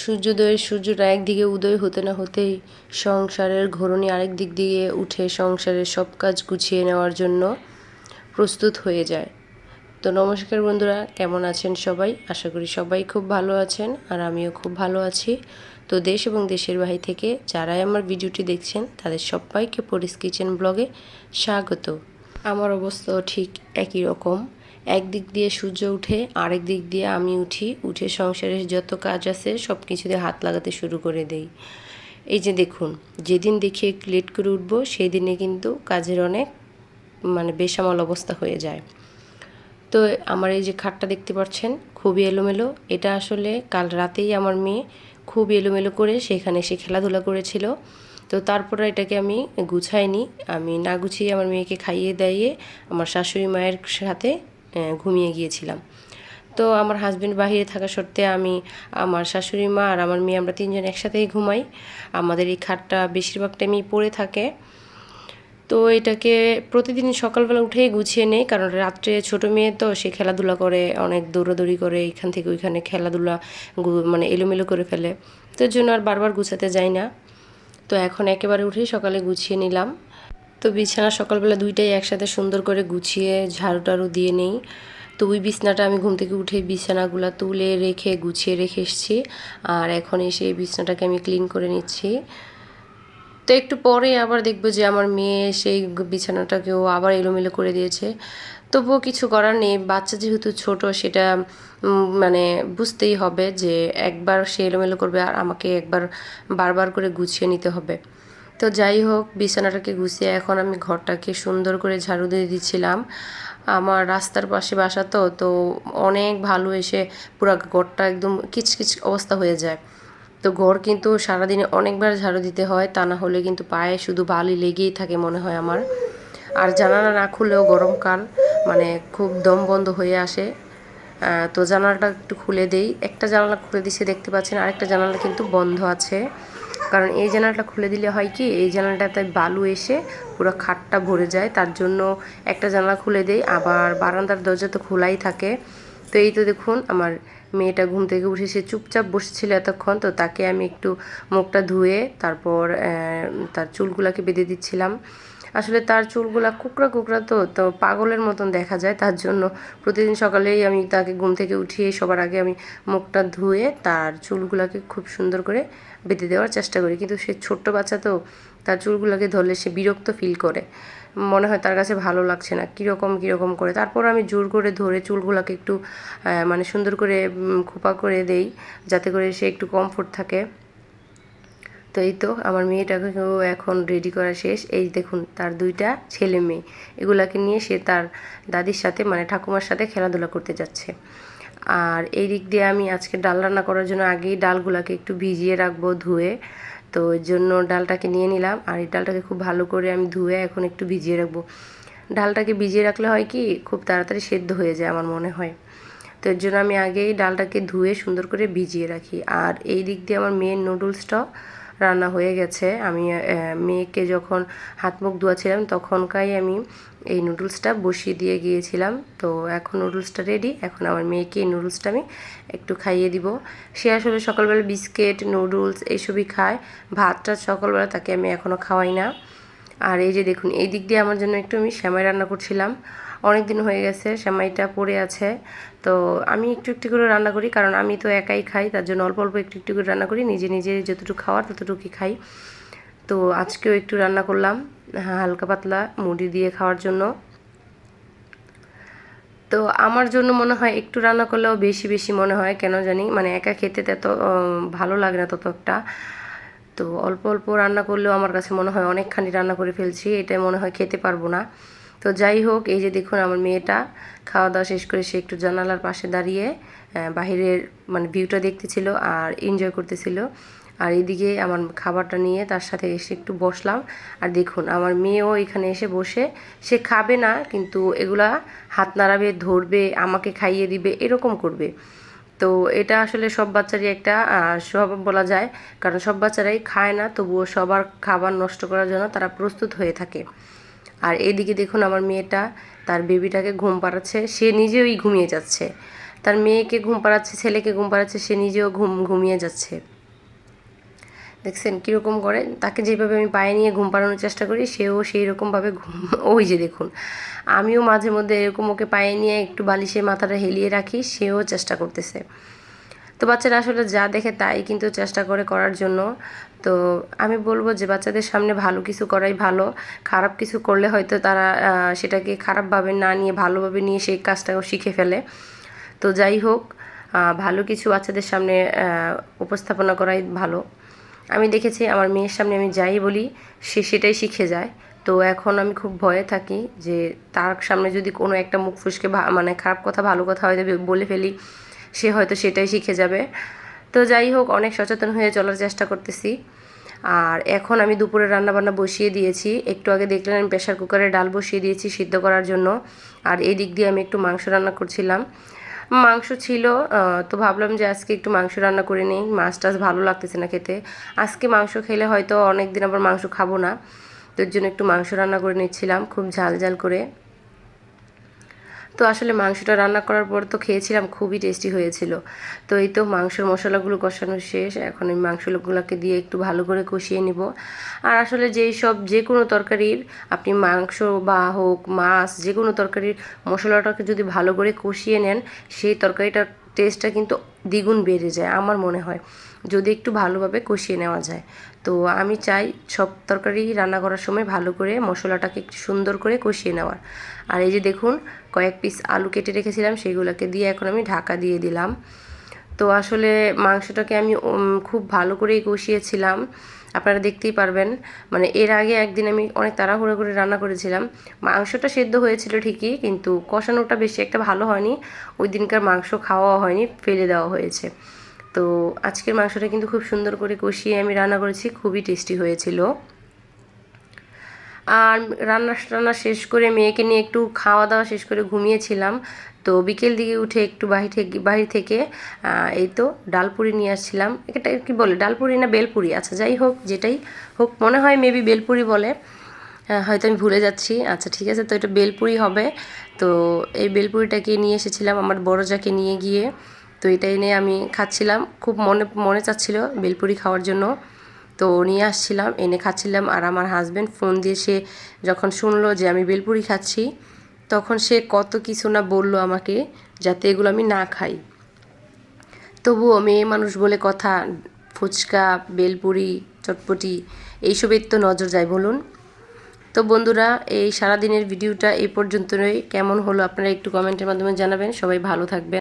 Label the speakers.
Speaker 1: সূর্যোদয়ের সূর্যটা একদিকে উদয় হতে না হতেই সংসারের ঘরণী আরেক দিক দিয়ে উঠে সংসারের সব কাজ গুছিয়ে নেওয়ার জন্য প্রস্তুত হয়ে যায়। তো নমস্কার বন্ধুরা, কেমন আছেন সবাই? আশা করি সবাই খুব ভালো আছেন আর আমিও খুব ভালো আছি। তো দেশ এবং দেশের বাহির থেকে যারাই আমার ভিডিওটি দেখছেন, তাদের সবাইকে পরিস কিচেন ব্লগে স্বাগত। আমার অবস্থাও ঠিক একই রকম। একদিক দিয়ে সূর্য উঠে, আরেক দিক দিয়ে আমি উঠি। উঠে সংসারের যত কাজ আছে সব কিছুতে হাত লাগাতে শুরু করে দেই। এই যে দেখুন, যেদিন দেখি একটু লেট করে উঠবো সেই দিনে কিন্তু কাজের অনেক মানে বেসামাল অবস্থা হয়ে যায়। তো আমার এই যে খাটটা দেখতে পাচ্ছেন, খুবই এলোমেলো। এটা আসলে কাল রাতেই আমার মেয়ে খুব এলোমেলো করে সেখানে সে খেলাধুলা করেছিল। তো তারপরে এটাকে আমি গুছাইনি। আমি না গুছিয়ে আমার মেয়েকে খাইয়ে দাইয়ে আমার শাশুড়ি মায়ের সাথে ঘুমিয়ে গিয়েছিলাম। তো আমার হাজব্যান্ড বাহিরে থাকা সত্ত্বে আমি, আমার শাশুড়ি মা আর আমার মেয়ে আমরা তিনজন একসাথেই ঘুমাই। আমাদের এই খাটটা বেশিরভাগ টাইমই পড়ে থাকে। তো এটাকে প্রতিদিন সকালবেলা উঠেই গুছিয়ে নেই, কারণ রাত্রে ছোট মেয়ে তো সে খেলাধুলা করে, অনেক দৌড়াদৌড়ি করে, এখান থেকে ওইখানে খেলাধুলা মানে এলোমেলো করে ফেলে। তো জন্য আর বারবার গুছাতে যাই না। তো এখন একেবারে উঠেই সকালে গুছিয়ে নিলাম। তো বিছানা সকালবেলা দুইটাই একসাথে সুন্দর করে গুছিয়ে ঝাড়ু টাড়ু দিয়ে নেই। তো ওই বিছনাটা আমি ঘুম থেকে উঠে বিছানাগুলো তুলে রেখে, গুছিয়ে রেখে এসেছি। আর এখন এসে এই বিছনাটাকে আমি ক্লিন করে নিচ্ছি। তো একটু পরে আবার দেখব যে আমার মেয়ে সেই বিছানাটাকেও আবার এলোমেলো করে দিয়েছে। তবুও কিছু করার নেই। বাচ্চা যেহেতু ছোট, সেটা মানে বুঝতেই হবে যে একবার সে এলোমেলো করবে আর আমাকে একবার বারবার করে গুছিয়ে নিতে হবে। তো যাই হোক, বিছানাটাকে গুছিয়ে এখন আমি ঘরটাকে সুন্দর করে ঝাড়ু দিয়ে দিচ্ছিলাম। আমার রাস্তার পাশে বাসা তো তো অনেক ভালো এসে পুরো ঘরটা একদম কিচকিচ অবস্থা হয়ে যায়। তো ঘর কিন্তু সারাদিনে অনেকবার ঝাড়ু দিতে হয়, তা না হলে কিন্তু পায়ে শুধু বালি লেগেই থাকে মনে হয় আমার। আর জানালা না খুললেও গরমকাল মানে খুব দম বন্ধ হয়ে আসে। তো জানালাটা একটু খুলে দেই। একটা জানালা খুলে দিছে দেখতে পাচ্ছেন, আরেকটা জানালা কিন্তু বন্ধ আছে। কারণ এই জানালাটা খুলে দিলে হয় কি, এই জানালাটাতে বালু এসে পুরো খাটটা ভরে যায়। তার জন্য একটা জানালা খুলে দেই, আবার বারান্দার দরজা তো খোলাই থাকে। তো এই তো দেখুন, আমার মেয়েটা ঘুম থেকে উঠে সে চুপচাপ বসেছিল এতক্ষণ। তো তাকে আমি একটু মুখটা ধুয়ে তারপর তার চুলগুলাকে বেঁধে দিচ্ছিলাম। আসলে তার চুলগুলা কুকরা কুকরা তো তো পাগলের মতন দেখা যায়। তার জন্য প্রতিদিন সকালেই আমি তাকে ঘুম থেকে উঠিয়ে সবার আগে আমি মুখটা ধুয়ে তার চুলগুলাকে খুব সুন্দর করে বেঁধে দেওয়ার চেষ্টা করি। কিন্তু সে ছোট্ট বাচ্চা তো, তার চুলগুলোকে ধরলে সে বিরক্ত ফিল করে। মনে হয় তার কাছে ভালো লাগছে না, কীরকম কীরকম করে। তারপর আমি জোর করে ধরে চুলগুলোকে একটু মানে সুন্দর করে খোপা করে দেই, যাতে করে সে একটু কমফোর্ট থাকে। তো এই তো, আমার মেয়েটাকেও এখন রেডি করা শেষ। এই দেখুন, তার দুইটা ছেলে মেয়ে। এগুলাকে নিয়ে সে তার দাদির সাথে মানে ঠাকুমার সাথে খেলাধুলা করতে যাচ্ছে। আর এই দিক দিয়ে আমি আজকে ডাল রান্না করার জন্য আগেই ডালগুলাকে একটু ভিজিয়ে রাখব, ধুয়ে। তো এর জন্য ডালটাকে নিয়ে নিলাম। আর এই ডালটাকে খুব ভালো করে আমি ধুয়ে এখন একটু ভিজিয়ে রাখব। ডালটাকে ভিজিয়ে রাখলে হয় কি, খুব তাড়াতাড়ি সেদ্ধ হয়ে যায় আমার মনে হয়। তো এর জন্য আমি আগেই ডালটাকে ধুয়ে সুন্দর করে ভিজিয়ে রাখি। আর এই দিক দিয়ে আমার মেন নুডলসটাও রান্না হয়ে গেছে। আমি মেয়েকে যখন হাত মুখ ধোয়াছিলাম, তখনকাই আমি এই নুডলসটা বসিয়ে দিয়ে গিয়েছিলাম। তো এখন নুডলসটা রেডি এখন আমার মেয়েকে এই নুডলসটা আমি একটু খাইয়ে দিব। সে আসলে সকালবেলা বিস্কিট, নুডলস এইসবই খায়। ভাতটা সকালবেলা তাকে আমি এখনও খাওয়াই না। আর এই যে দেখুন, এই দিক দিয়ে আমার জন্য একটু আমি শ্যামাই রান্না করছিলাম। অনেক দিন হয়ে গেছে শ্যামাইটা পড়ে আছে। তো আমি একটু একটু করে রান্না করি, কারণ আমি তো একাই খাই, তার জন্য অল্প অল্প একটু একটু করে রান্না করি, নিজে নিজে যতটুকু খাওয়ার ততটুকুই খাই। তো আজকেও একটু রান্না করলাম হালকা পাতলা মুড়ি দিয়ে খাওয়ার জন্য। তো আমার জন্য মনে হয় একটু রান্না করলেও বেশি বেশি মনে হয়, কেন জানি মানে একা খেতে তত ভালো লাগে না তত একটা। তো অল্প অল্প রান্না করলেও আমার কাছে মনে হয় অনেকখানি রান্না করে ফেলছি এটা মনে হয় খেতে পারব না। তো যাই হোক, এই যে দেখুন আমার মেয়েটা, খাওয়া দাওয়া শেষ করে সে একটু জানালার পাশে দাঁড়িয়ে বাহিরের মানে ভিউটা দেখতেছিল আর এনজয় করতেছিল। আর এদিকে আমার খাবারটা নিয়ে তার সাথে এসে একটু বসলাম। আর দেখুন, আমার মেয়েও এখানে এসে বসে, সে খাবে না, কিন্তু এগুলা হাত নাড়াবে, ধরবে, আমাকে খাইয়ে দিবে, এরকম করবে। তো এটা আসলে সব বাচ্চারই একটা স্বভাব বলা যায়। কারণ সব বাচ্চারাই খায় না, তবুও সবার খাবার নষ্ট করার জন্য তারা প্রস্তুত হয়ে থাকে। আর এইদিকে দেখুন আমার মেয়েটা, তার বেবিটাকে ঘুম পাড়াচ্ছে, সে নিজেই ঘুমিয়ে যাচ্ছে। তার মেয়েকে ঘুম পাড়াচ্ছে, ছেলেকে ঘুম পাড়াচ্ছে, সে নিজেও ঘুম, ঘুমিয়ে যাচ্ছে। দেখছেন কীরকম করে? তাকে যেভাবে আমি পায়ে নিয়ে ঘুম পাড়ানোর চেষ্টা করি, সেও সেই রকমভাবে ঘুম, ওই যে দেখুন। আমিও মাঝে মধ্যে এরকম ওকে পায়ে নিয়ে একটু বালিশে মাথাটা হেলিয়ে রাখি, সেও চেষ্টা করতেছে। তো বাচ্চারা আসলে যা দেখে তাই কিন্তু চেষ্টা করে করার জন্য। তো আমি বলব যে বাচ্চাদের সামনে ভালো কিছু করাই ভালো। খারাপ কিছু করলে হয়তো তারা সেটাকে খারাপভাবে না নিয়ে, ভালোভাবে নিয়ে সেই কাজটাও শিখে ফেলে। তো যাই হোক ভালো কিছু বাচ্চাদের সামনে উপস্থাপনা করাই ভালো। আমি দেখেছি আমার মেয়ের সামনে আমি যাই বলি, সে সেটাই শিখে যায়। তো এখন আমি খুব ভয়ে থাকি যে তার সামনে যদি কোনো একটা মুখ ফুসকে মানে খারাপ কথা, ভালো কথা হয়তো বলে ফেলি, সে হয়তো সেটাই শিখে যাবে। তো যাই হোক, অনেক সচেতন হয়ে চলার চেষ্টা করতেছি। আর এখন আমি দুপুরে রান্নাবান্না বসিয়ে দিয়েছি। একটু আগে দেখলেন আমি প্রেশার কুকারে ডাল বসিয়ে দিয়েছি সিদ্ধ করার জন্য। আর এই দিক দিয়ে আমি একটু মাংস রান্না করছিলাম। মাংস ছিল তো ভাবলাম যে আজকে একটু মাংস রান্না করে নিই। মাছ টাছ ভালো লাগতেছে না খেতে। আজকে মাংস খেলে হয়তো অনেক দিন আবার মাংস খাব না। তো জন্য একটু মাংস রান্না করে নিচ্ছিলাম, খুব ঝাল ঝাল করে। তো আসলে মাংসটা রান্না করার পর তো খেয়েছিলাম, খুবই টেস্টি হয়েছিল। তো এই তো মাংসের মশলাগুলো কষানো শেষ, এখন ওই মাংসগুলোকে দিয়ে একটু ভালো করে কষিয়ে নিব। আর আসলে যেই সব, যে কোনো তরকারির, আপনি মাংস বা হোক, মাছ, যে কোনো তরকারির মশলাটাকে যদি ভালো করে কষিয়ে নেন, সেই তরকারিটার টেস্টটা কিন্তু দ্বিগুণ বেড়ে যায়, আমার মনে হয়। যদি একটু ভালোভাবে কষিয়ে নেওয়া যায়। তো আমি চাই সব তরকারি রান্না করার সময় ভালো করে মশলাটাকে একটু সুন্দর করে কষিয়ে নেওয়ার। আর এই যে দেখুন, কয়েক পিস আলু কেটে রেখেছিলাম, সেগুলোকে দিয়ে এখন আমি ঢাকা দিয়ে দিলাম। তো আসলে মাংসটাকে আমি খুব ভালো করেই কষিয়েছিলাম। আপনারা দেখতেই পারবেন মানে এর আগে একদিন আমি অনেক তাড়াহুড়ো করে রান্না করেছিলাম। মাংসটা সেদ্ধ হয়েছিল ঠিকই, কিন্তু কষানোটা বেশি একটা ভালো হয়নি। ওই দিনকার মাংস খাওয়া হয়নি, ফেলে দেওয়া হয়েছে। তো আজকের মাংসটা কিন্তু খুব সুন্দর করে কষিয়ে আমি রান্না করেছি, খুবই টেস্টি হয়েছিল। আর রান্না টান্না শেষ করে মেয়েকে নিয়ে একটু খাওয়া দাওয়া শেষ করে ঘুমিয়েছিলাম। তো বিকেল দিকে উঠে একটু বাহির থেকে বাহির থেকে এই তো ডালপুরি নিয়ে আসছিলাম। এটা কি বলে? ডালপুরি না বেলপুরি? আচ্ছা যাই হোক, যেটাই হোক, মনে হয় মেবি বেলপুরি বলে। হয়তো আমি ভুলে যাচ্ছি। আচ্ছা ঠিক আছে, তো এটা বেলপুরি হবে। তো এই বেলপুরিটাকে নিয়ে এসেছিলাম আমার বড় যাকে নিয়ে গিয়ে। তো এটা এনে আমি খাচ্ছিলাম। খুব মনে মনে চাচ্ছিল বেলপুরি খাওয়ার জন্য। তো নিয়ে আসছিলাম, এনে খাচ্ছিলাম আর আমার হাজব্যান্ড ফোন দিয়ে সে যখন শুনলো যে আমি বেলপুরি খাচ্ছি, তখন সে কত কিছু না বলল আমাকে যাতে এগুলো আমি না খাই। তবুও মেয়ে মানুষ বলে কথা, ফুচকা, বেলপুরি, চটপটি, এইসবের তো নজর যায় বলুন। তো বন্ধুরা, এই সারাদিনের ভিডিওটা এই পর্যন্তই। কেমন হলো আপনারা একটু কমেন্টের মাধ্যমে জানাবেন। সবাই ভালো থাকবেন।